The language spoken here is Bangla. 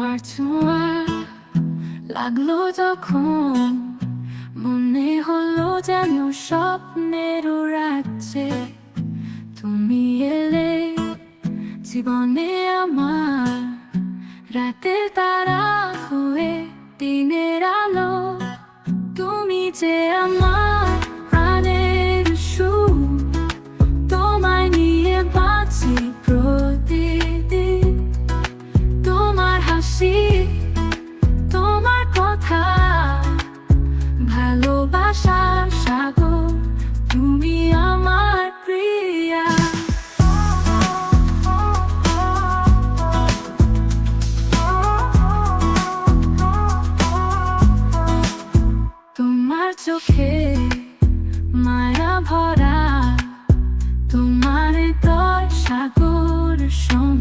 তোমার ছোঁয়া লাগল যখন। মনে হলো যেন স্বপ্নের রাজ্যে তুমি এলে। জীবনে আমার রাতের তারা হয়ে দিনের আলো, তুমি যে আমার আসি তোমার কথা। ভালোবাসা সাগর, তুমি আমার প্রিয়া। তোমার চোখে মায়া ভরা, তোমার তো সাগর সমা